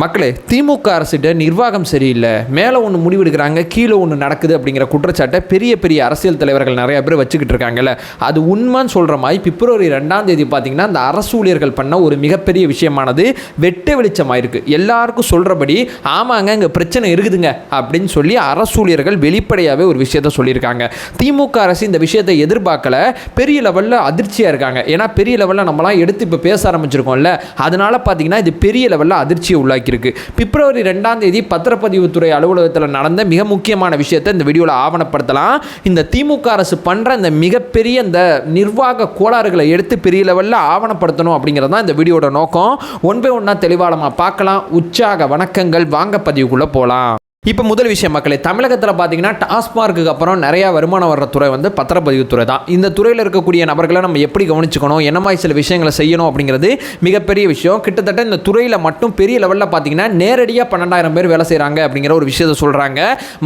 மக்களே திமுக அரசிட்ட நிர்வாகம் சரியில்லை. மேலே ஒன்று முடிவெடுக்கிறாங்க கீழே ஒன்று நடக்குது அப்படிங்கிற குற்றச்சாட்டை பெரிய பெரிய அரசியல் தலைவர்கள் நிறைய பேர் வச்சுக்கிட்டு இருக்காங்கல்ல. அது உண்மைன்னு சொல்கிற மாதிரி பிப்ரவரி ரெண்டாம் தேதி பார்த்தீங்கன்னா அந்த அரசு ஊழியர்கள் பண்ண ஒரு மிகப்பெரிய விஷயமானது வெட்ட வெளிச்சமாயிருக்கு எல்லாருக்கும் சொல்கிறபடி ஆமாங்க இங்கே பிரச்சனை இருக்குதுங்க அப்படின்னு சொல்லி அரசு ஊழியர்கள் வெளிப்படையாகவே ஒரு விஷயத்த சொல்லியிருக்காங்க. திமுக அரசு இந்த விஷயத்தை எதிர்பார்க்கல. பெரிய லெவலில் அதிர்ச்சியாக இருக்காங்க. ஏன்னா பெரிய லெவலில் நம்மலாம் எடுத்து இப்போ பேச ஆரம்பிச்சிருக்கோம்ல. அதனால பார்த்தீங்கன்னா இது பெரிய லெவலில் அதிர்ச்சியை உள்ளாக்கியிருக்கு பிப்ரவரி ரெண்டாம் தேதி பத்திரப்பதிவுத்துறை அலுவலகத்தில் நடந்த மிக முக்கியமான விஷயத்தை இந்த வீடியோவில் ஆவணப்படுத்தலாம். இந்த திமுக அரசு பண்ணுற இந்த மிகப்பெரிய இந்த நிர்வாக கோளாறுகளை எடுத்து பெரிய லெவலில் ஆவணப்படுத்தணும் அப்படிங்கிறது தான் இந்த வீடியோட நோக்கம். ஒன் பை ஒன்றா தெளிவாளமாக பார்க்கலாம். உற்சாக வணக்கங்கள். வாங்க பதிவுக்குள்ளே போகலாம் இப்போ முதல் விஷயம் மக்களே தமிழகத்தில் பார்த்தீங்கன்னா டாஸ்மார்க்குக்கு அப்புறம் நிறையா வருமானம் வர்ற துறை வந்து பத்திரப்பதிவுத்துறை தான். இந்த துறையில் இருக்கக்கூடிய நபர்களை நம்ம எப்படி கவனிச்சுக்கணும் என்ன மாதிரி சில விஷயங்களை செய்யணும் அப்படிங்கிறது மிகப்பெரிய விஷயம். கிட்டத்தட்ட இந்த துறையில் மட்டும் பெரிய லெவலில் பார்த்தீங்கன்னா நேரடியாக பன்னெண்டாயிரம் பேர் வேலை செய்கிறாங்க அப்படிங்கிற ஒரு விஷயத்தை சொல்கிறாங்க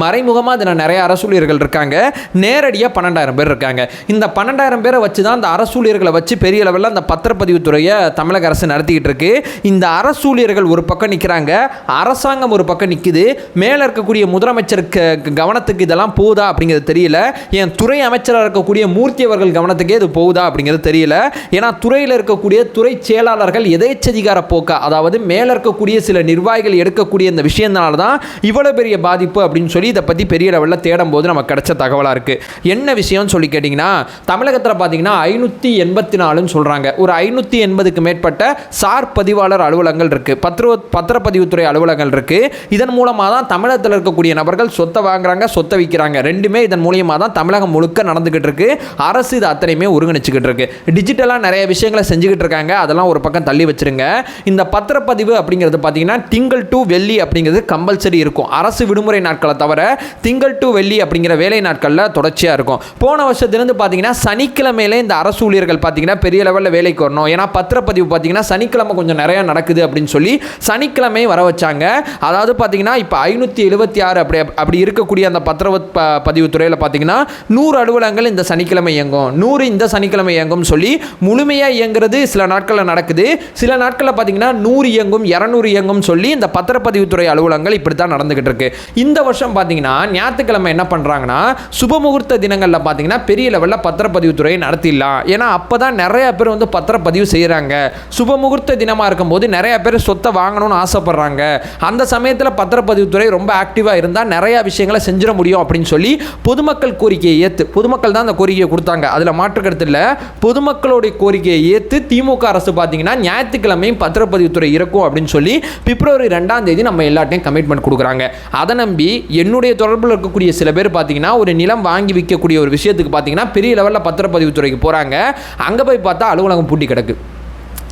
மறைமுகமாக அதில் நிறைய அரசூழியர்கள் இருக்காங்க. நேரடியாக பன்னெண்டாயிரம் பேர் இருக்காங்க. இந்த பன்னெண்டாயிரம் பேரை வச்சு தான் அந்த அரசூழியர்களை வச்சு பெரிய லெவலில் அந்த பத்திரப்பதிவுத்துறையை தமிழக அரசு நடத்திக்கிட்டு இருக்கு. இந்த அரசூழியர்கள் ஒரு பக்கம் நிற்கிறாங்க அரசாங்கம் ஒரு பக்கம் நிற்குது மேலே இருக்கக்கூடிய முதலமைச்சருக்கு கவனத்துக்கு இதெல்லாம் போகுதா அப்படிங்கிறது தெரியல. என் துறை அமைச்சராக இருக்கக்கூடிய மூர்த்தி அவர்கள் கவனத்துக்கே இது போகுதா அப்படிங்கிறது தெரியல. ஏன்னா துறையில் இருக்கக்கூடிய துறை செயலாளர்கள் எதேச்சதிகார போக்கா அதாவது மேலே இருக்கக்கூடிய சில நிர்வாகிகள் எடுக்கக்கூடிய இந்த விஷயத்தினால தான் இவ்வளோ பெரிய பாதிப்பு அப்படின்னு சொல்லி இதை பற்றி பெரிய லெவலில் தேடும் போது நமக்கு கிடைச்ச தகவலாக இருக்குது என்ன விஷயம்னு சொல்லி கேட்டிங்கன்னா தமிழகத்தில் பார்த்தீங்கன்னா ஐநூற்றி எண்பத்தி நாலுன்னு சொல்கிறாங்க ஒரு ஐநூற்றி எண்பதுக்கு மேற்பட்ட சார் பதிவாளர் அலுவலகங்கள் இருக்குது பத்திர பத்திரப்பதிவுத்துறை அலுவலகங்கள் இருக்குது இதன் மூலமாக தான் தமிழ் தமிழகத்தில் இருக்கக்கூடிய நபர்கள் சொத்தை வாங்குறாங்க சொத்தை விற்கிறாங்க ரெண்டுமே இதன் மூலியமாக தான் தமிழகம் முழுக்க நடந்துக்கிட்டு இருக்கு. அரசு இது அத்தனையுமே ஒருங்கிணைச்சிக்கிட்டு இருக்கு. டிஜிட்டலாக நிறைய விஷயங்களை செஞ்சுக்கிட்டு இருக்காங்க. அதெல்லாம் ஒரு பக்கம் தள்ளி வச்சிருங்க. இந்த பத்திரப்பதிவு அப்படிங்கிறது பார்த்தீங்கன்னா திங்கள் டு வெள்ளி அப்படிங்கிறது கம்பல்சரி இருக்கும். அரசு விடுமுறை நாட்களை தவிர திங்கள் டு வெள்ளி அப்படிங்கிற வேலை நாட்களில் தொடர்ச்சியாக இருக்கும். போன வருஷத்துலேருந்து பார்த்தீங்கன்னா சனிக்கிழமையிலே இந்த அரசு ஊழியர்கள் பார்த்தீங்கன்னா பெரிய லெவலில் வேலைக்கு வரணும். ஏன்னா பத்திரப்பதிவு பார்த்தீங்கன்னா சனிக்கிழமை கொஞ்சம் நிறையா நடக்குது அப்படின்னு சொல்லி சனிக்கிழமை வர வச்சாங்க. அதாவது பார்த்தீங்கன்னா இப்போ ஐநூற்றி எழுபத்தி ஆறு அப்படி அப்படி இருக்கக்கூடிய அந்த பத்திர ப பதிவுத்துறையில் பார்த்தீங்கன்னா நூறு அலுவலகங்கள் இந்த சனிக்கிழமை இயங்கும். நூறு இந்த சனிக்கிழமை இயங்கும் சொல்லி முழுமையாக இயங்குறது சில நாட்களில் நடக்குது. சில நாட்களில் பார்த்தீங்கன்னா நூறு இயங்கும் இரநூறு இயங்கும் சொல்லி இந்த பத்திரப்பதிவுத்துறை அலுவலகங்கள் இப்படி தான் நடந்துகிட்டு இருக்கு. இந்த வருஷம் பார்த்தீங்கன்னா ஞாயிற்றுக்கிழமை என்ன பண்ணுறாங்கன்னா சுபமுகூர்த்த தினங்களில் பார்த்தீங்கன்னா பெரிய லெவலில் பத்திரப்பதிவுத்துறையை நடத்திடலாம். ஏன்னா அப்போ தான் நிறைய பேர் வந்து பத்திரப்பதிவு செய்கிறாங்க சுபமுகூர்த்த தினமாக இருக்கும்போது நிறைய பேர் சொத்தை வாங்கணும்னு ஆசைப்படுறாங்க. அந்த சமயத்தில் பத்திரப்பதிவுத்துறை ரொம்ப ஆக்டிவாக இருந்தால் நிறையா விஷயங்களை செஞ்சிட முடியும் அப்படின்னு சொல்லி பொதுமக்கள் கோரிக்கையை ஏற்று பொதுமக்கள் தான் அந்த கோரிக்கையை கொடுத்தாங்க. அதில் மாற்றுக்கிறது இல்லை. பொதுமக்களுடைய கோரிக்கையை ஏற்று திமுக அரசு பார்த்தீங்கன்னா ஞாயிற்றுக்கிழமையும் பத்திரப்பதிவுத்துறை இருக்கும் அப்படின்னு சொல்லி பிப்ரவரி ரெண்டாம் தேதி நம்ம எல்லாத்தையும் கமிட்மெண்ட் கொடுக்குறாங்க. அதை நம்பி என்னுடைய தொடர்பில் இருக்கக்கூடிய சில பேர் பார்த்தீங்கன்னா ஒரு நிலம் வாங்கி விற்கக்கூடிய ஒரு விஷயத்துக்கு பார்த்தீங்கன்னா பெரிய லெவலில் பத்திரப்பதிவுத்துறைக்கு போகிறாங்க அங்கே போய் பார்த்தா அலுவலகம் பூட்டி கிடக்கு.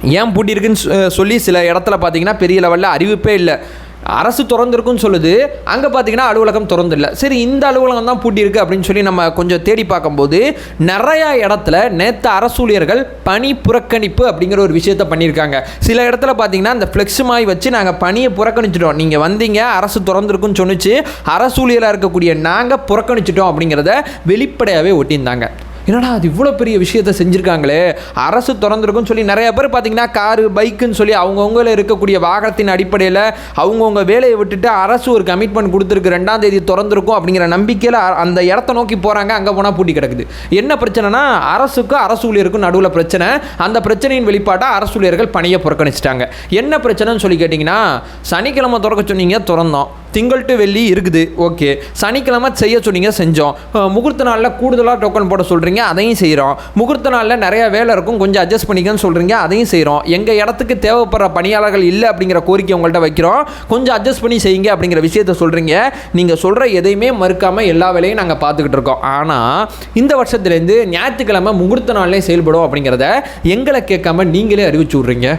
ஏன் பூட்டி இருக்குன்னு சொ- சொல்லி சில இடத்துல பார்த்தீங்கன்னா பெரிய லெவலில் அறிவிப்பே இல்லை. அரசு திறந்திருக்குன்னு சொல்லுது. அங்கே பார்த்தீங்கன்னா அலுவலகம் திறந்தில்ல சரி இந்த அலுவலகம் தான் பூட்டி இருக்கு அப்படின்னு சொல்லி நம்ம கொஞ்சம் தேடி பார்க்கும்போது நிறையா இடத்துல நேற்று அரசூழியர்கள் பணி புறக்கணிப்பு அப்படிங்கிற ஒரு விஷயத்த பண்ணியிருக்காங்க. சில இடத்துல பார்த்தீங்கன்னா இந்த ஃப்ளெக்ஸ் மாய் வச்சு நாங்கள் பணியை புறக்கணிச்சிட்டோம். நீங்கள் வந்தீங்க அரசு திறந்திருக்குன்னு சொன்னிச்சு அரசூழியராக இருக்கக்கூடிய நாங்கள் புறக்கணிச்சிட்டோம் அப்படிங்கிறத வெளிப்படையாகவே ஒட்டியிருந்தாங்க. என்னடா அது இவ்வளோ பெரிய விஷயத்த செஞ்சுருக்காங்களே? அரசு திறந்திருக்குன்னு சொல்லி நிறைய பேர் பார்த்தீங்கன்னா காரு பைக்குன்னு சொல்லி அவங்கவுங்கள இருக்கக்கூடிய வாகனத்தின் அடிப்படையில் அவங்கவுங்க வேலையை விட்டுட்டு அரசு ஒரு கமிட்மெண்ட் கொடுத்துருக்கு ரெண்டாம் தேதி திறந்துருக்கும் அப்படிங்கிற நம்பிக்கையில் அந்த இடத்த நோக்கி போகிறாங்க அங்கே போனால் பூட்டி கிடக்குது. என்ன பிரச்சனைனா அரசுக்கும் அரசு ஊழியருக்கும் நடுவில் பிரச்சனை. அந்த பிரச்சனையின் வெளிப்பாட்டாக அரசு ஊழியர்கள் பணியை புறக்கணிச்சிட்டாங்க. என்ன பிரச்சனைன்னு சொல்லி கேட்டிங்கன்னா சனிக்கிழமை திறக்க சொன்னீங்க திறந்தோம். திங்கள் டு வெள்ளி இருக்குது. ஓகே. சனிக்கிழமை செய்ய சொன்னீங்க செஞ்சோம். முகூர்த்த நாளில் கூடுதலாக டோக்கன் போட சொல்கிறீங்க அதையும் செய்கிறோம் முகூர்த்த நாளில் நிறைய வேலை இருக்கும் கொஞ்சம் அட்ஜஸ்ட் பண்ணிக்கன்னு சொல்கிறீங்க அதையும் செய்கிறோம் எங்கள் இடத்துக்கு தேவைப்படுற பணியாளர்கள் இல்லை அப்படிங்கிற கோரிக்கை உங்கள்கிட்ட வைக்கிறோம். கொஞ்சம் அட்ஜஸ்ட் பண்ணி செய்யுங்க அப்படிங்கிற விஷயத்த சொல்கிறீங்க நீங்கள் சொல்கிற எதையுமே மறுக்காமல் எல்லா வேலையும் நாங்கள் பார்த்துக்கிட்டு இருக்கோம். ஆனால் இந்த வருஷத்துலேருந்து ஞாயிற்றுக்கிழமை முகூர்த்த நாள்லேயே செயல்படும் அப்படிங்கிறத எங்களை கேட்காம நீங்களே அறிவிச்சு விட்றீங்க.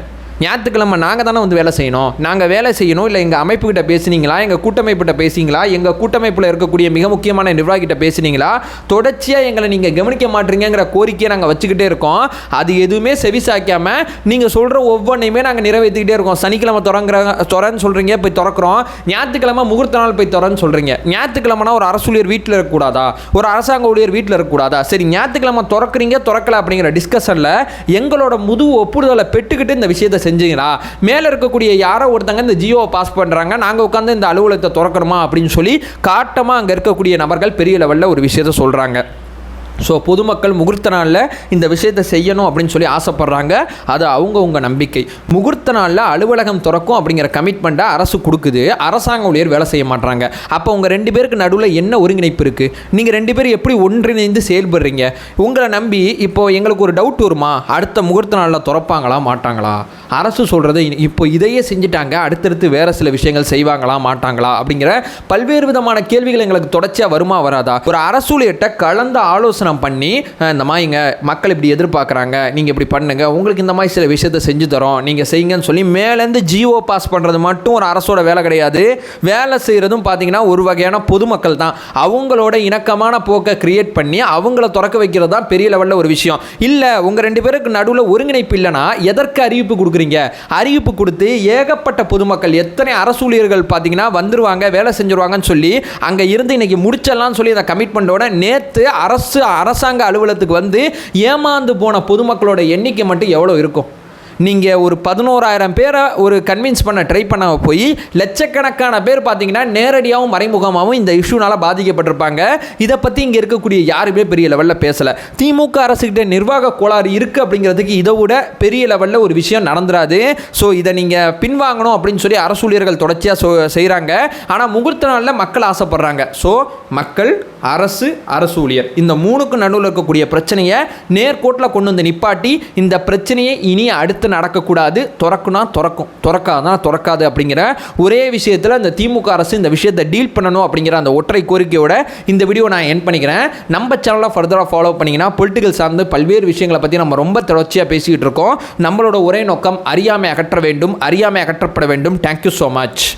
ஞாயிற்றுக்கிழமை நாங்கள் தானே வந்து வேலை செய்யணும். நாங்கள் வேலை செய்யணும் இல்லை எங்கள் அமைப்புக்கிட்ட பேசுனீங்களா எங்கள் கூட்டமைப்பிட்ட பேசுனீங்களா எங்கள் கூட்டமைப்பில் இருக்கக்கூடிய மிக முக்கியமான நிர்வாகிகிட்ட பேசுனீங்களா தொடர்ச்சியாக எங்களை நீங்கள் கவனிக்க மாட்டீங்கிற கோரிக்கையை நாங்கள் வச்சுக்கிட்டே இருக்கோம். அது எதுவுமே செவிசாக்காமல் நீங்கள் சொல்கிற ஒவ்வொன்றையுமே நாங்கள் நிறைவேற்றிக்கிட்டே இருக்கோம். சனிக்கிழமை திறங்குற திறன்னு சொல்கிறீங்க போய் திறக்கிறோம். ஞாயிற்றுக்கிழமை முகூர்த்த நாள் போய் திறன்னு சொல்கிறீங்க ஞாயிற்றுக்கிழமைனா ஒரு அரசு ஊழியர் வீட்டில் இருக்கக்கூடாதா? ஒரு அரசாங்க ஊழியர் வீட்டில் இருக்கக்கூடாதா? சரி ஞாயிற்றுக்கிழமை திறக்கிறீங்க திறக்கல அப்படிங்கிற டிஸ்கஷனில் எங்களோட முது ஒப்புதலை பெற்றுக்கிட்டு இந்த விஷயத்தை செஞ்சுங்களா? மேலே இருக்கக்கூடிய யாரோ ஒருத்தங்க இந்த ஜியோவை பாஸ் பண்ணுறாங்க நாங்கள் உட்காந்து இந்த அலுவலகத்தை திறக்கணுமா அப்படின்னு சொல்லி காட்டமாக அங்கே இருக்கக்கூடிய நபர்கள் பெரிய லெவலில் ஒரு விஷயத்த சொல்கிறாங்க ஸோ பொதுமக்கள் முகூர்த்த நாளில் இந்த விஷயத்தை செய்யணும் அப்படின்னு சொல்லி ஆசைப்பட்றாங்க. அது அவங்கவுங்க நம்பிக்கை. முகூர்த்த நாளில் அலுவலகம் திறக்கும் அப்படிங்கிற கமிட்மெண்ட்டை அரசு கொடுக்குது. அரசாங்க ஊழியர் வேலை செய்ய மாட்டாங்க அப்போ உங்கள் ரெண்டு பேருக்கு நடுவில் என்ன ஒருங்கிணைப்பு இருக்குது நீங்கள் ரெண்டு பேரும் எப்படி ஒன்றிணைந்து செயல்படுறீங்க? உங்களை நம்பி இப்போ எங்களுக்கு ஒரு டவுட் வருமா? அடுத்த முகூர்த்த நாளில் திறப்பாங்களா மாட்டாங்களா? அரசு சொல்கிறது இப்போ இதையே செஞ்சுட்டாங்க. அடுத்தடுத்து வேறு சில விஷயங்கள் செய்வாங்களா மாட்டாங்களா? அப்படிங்கிற பல்வேறு விதமான கேள்விகள் எங்களுக்கு தொடர்ச்சியாக வருமா வராதா? ஒரு அரசு ஊழியர்கிட்ட கலந்த ஆலோசனை பண்ணி இந்த மாதிரிங்க மக்கள் இப்படி எதிர்பார்க்குறாங்க. நீங்கள் இப்படி பண்ணுங்கள் உங்களுக்கு இந்த மாதிரி சில விஷயத்தை செஞ்சு தரோம். நீங்கள் செய்யுங்கன்னு சொல்லி மேலேருந்து ஜியோ பாஸ் பண்ணுறது மட்டும் ஒரு அரசோட வேலை கிடையாது. வேலை செய்கிறதும் பார்த்தீங்கன்னா ஒரு வகையான பொதுமக்கள் தான். அவங்களோட இணக்கமான போக்கை கிரியேட் பண்ணி அவங்கள திறக்க வைக்கிறது தான் பெரிய லெவலில் ஒரு விஷயம். இல்லை உங்கள் ரெண்டு பேருக்கு நடுவில் ஒருங்கிணைப்பு இல்லைன்னா எதற்கு அறிவிப்பு கொடுக்குறீங்க? அறிவிப்பு கொடுத்து ஏகப்பட்ட பொதுமக்கள் எத்தனை அரசு ஊழியர்கள் பார்த்தீங்கன்னா வந்துருவாங்க வேலை செஞ்சுருவாங்கன்னு சொல்லி அங்கே இருந்து இன்னைக்கு முடிச்சிடலாம்னு சொல்லி அந்த கமிட்மெண்ட்டோட நேற்று அரசு அரசாங்க அலுவலகத்துக்கு வந்து ஏமாந்து போன பொதுமக்களோட எண்ணிக்கை மட்டும் எவ்வளோ இருக்கும்? நீங்கள் ஒரு பதினோராயிரம் பேரை ஒரு கன்வின்ஸ் பண்ண ட்ரை பண்ண போய் லட்சக்கணக்கான பேர் பார்த்தீங்கன்னா நேரடியாகவும் மறைமுகமாகவும் இந்த இஷ்யூனால் பாதிக்கப்பட்டிருப்பாங்க. இதை பற்றி இங்கே இருக்கக்கூடிய யாருமே பெரிய லெவலில் பேசலை. திமுக அரசுக்கிட்ட நிர்வாக கோளாறு இருக்குது அப்படிங்கிறதுக்கு இதை விட பெரிய லெவலில் ஒரு விஷயம் நடந்துராது. ஸோ இதை நீங்கள் பின்வாங்கணும் அப்படின்னு சொல்லி அரசு ஊழியர்கள் தொடர்ச்சியாக செய்கிறாங்க ஆனால் முகூர்த்த நாளில் மக்கள் ஆசைப்படுறாங்க. ஸோ மக்கள் அரசு அரசு ஊழியர். இந்த மூணுக்கு நடுவில் இருக்கக்கூடிய பிரச்சனையை நேர்கோட்டில் கொண்டு வந்து நிப்பாட்டி இந்த பிரச்சனையை இனி அடுத்த நடக்கக்கூடாது. திறக்குனா திறக்கும். திறக்காதான் திறக்காது அப்படிங்கிற ஒரே விஷயத்தில் இந்த திமுக அரசு இந்த விஷயத்தை டீல் பண்ணணும் அப்படிங்கிற அந்த ஒற்றை கோரிக்கையோட இந்த வீடியோ நான் என் பண்ணிக்கிறேன். நம்ம சேனலை ஃபர்தராக ஃபாலோ பண்ணிங்கன்னா பொலிட்டிக்கல் சார்ந்து பல்வேறு விஷயங்களை பற்றி நம்ம ரொம்ப தொடர்ச்சியாக பேசிக்கிட்டு இருக்கோம். நம்மளோட ஒரே நோக்கம் அறியாமை அகற்ற வேண்டும் அறியாமை அகற்றப்பட வேண்டும். Thank you so much